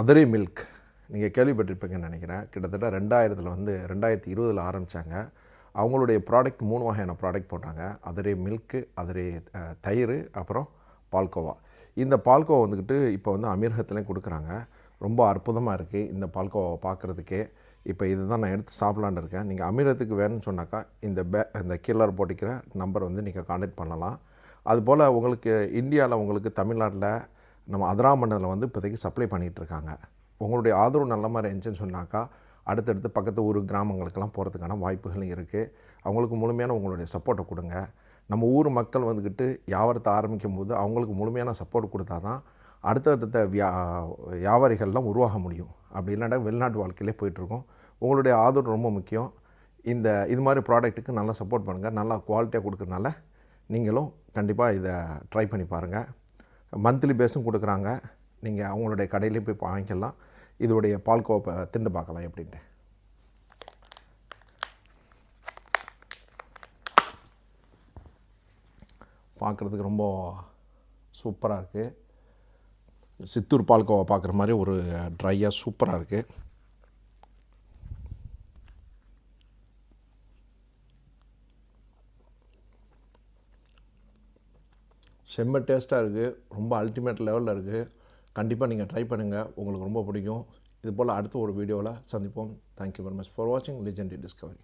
அதரே milk. நீங்கள் கேள்விப்பட்டிருப்பீங்கன்னு நினைக்கிறேன். கிட்டத்தட்ட ரெண்டாயிரத்தில் வந்து ரெண்டாயிரத்தி இருபதில் ஆரம்பித்தாங்க அவங்களுடைய ப்ராடக்ட் மூணு வகையான ப்ராடக்ட் போடுறாங்க அதரே மில்க்கு அதரே தயிர் அப்புறம் பால்கோவா. இந்த பால்கோவா வந்துக்கிட்டு இப்போ வந்து அமீரகத்துலேயும் கொடுக்குறாங்க. ரொம்ப அற்புதமாக இருக்குது இந்த பால்கோவாவை பார்க்குறதுக்கே இப்போ இதுதான் நான் எடுத்து சாப்பிட்லான்னு இருக்கேன். நீங்கள் அமீரத்துக்கு வேணும்னு சொன்னாக்கா இந்த பே இந்த கீழர் போட்டிக்கிற நம்பர் வந்து நீங்கள் காண்டாக்ட் பண்ணலாம். அதுபோல் உங்களுக்கு இந்தியாவில் உங்களுக்கு தமிழ்நாட்டில் நம்ம அதிராமண்டலத்தில் வந்து இப்போதைக்கு சப்ளை பண்ணிகிட்டு இருக்காங்க உங்களுடைய ஆதரவு நல்ல மாதிரி இருந்துச்சுன்னு சொன்னாக்கா அடுத்தடுத்து பக்கத்து ஊர் கிராமங்களுக்கெல்லாம் போகிறதுக்கான வாய்ப்புகளும் இருக்குது அவங்களுக்கு முழுமையான உங்களுடைய சப்போர்ட்டை கொடுங்க. நம்ம ஊர் மக்கள் வந்துக்கிட்டு வியாபாரத்தை ஆரம்பிக்கும் போது அவங்களுக்கு முழுமையான சப்போர்ட் கொடுத்தா தான் அடுத்தடுத்த வியா வியாபாரிகள்லாம் உருவாக முடியும். அப்படி இல்லைன்னா வெளிநாட்டு வாழ்க்கையிலே போயிட்டுருக்கோம். உங்களுடைய ஆதரவு ரொம்ப முக்கியம். இந்த இது மாதிரி ப்ராடக்ட்டுக்கு நல்லா சப்போர்ட் பண்ணுங்கள் நல்லா குவாலிட்டியாக கொடுக்கறனால நீங்களும் கண்டிப்பாக இதை ட்ரை பண்ணி பாருங்கள் மந்த்லி பேஸும் கொடுக்குறாங்க. நீங்கள் அவங்களுடைய கடையிலையும் போய் வாங்கிக்கலாம். இதோடைய பால்கோவை திண்டு பார்க்கலாம் எப்படின்ட்டு. பார்க்குறதுக்கு ரொம்ப சூப்பராக இருக்குது சித்தூர் பால்கோவா பார்க்குற மாதிரி ஒரு ட்ரையாக சூப்பராக இருக்குது செம்ம டேஸ்ட்டாக இருக்குது ரொம்ப அல்டிமேட் லெவலில் இருக்குது கண்டிப்பாக நீங்கள் ட்ரை பண்ணுங்கள் உங்களுக்கு ரொம்ப பிடிக்கும். இது போல் அடுத்த ஒரு வீடியோவில் சந்திப்போம். Thank you very much for வாட்சிங் லெஜெண்டரி டிஸ்கவரி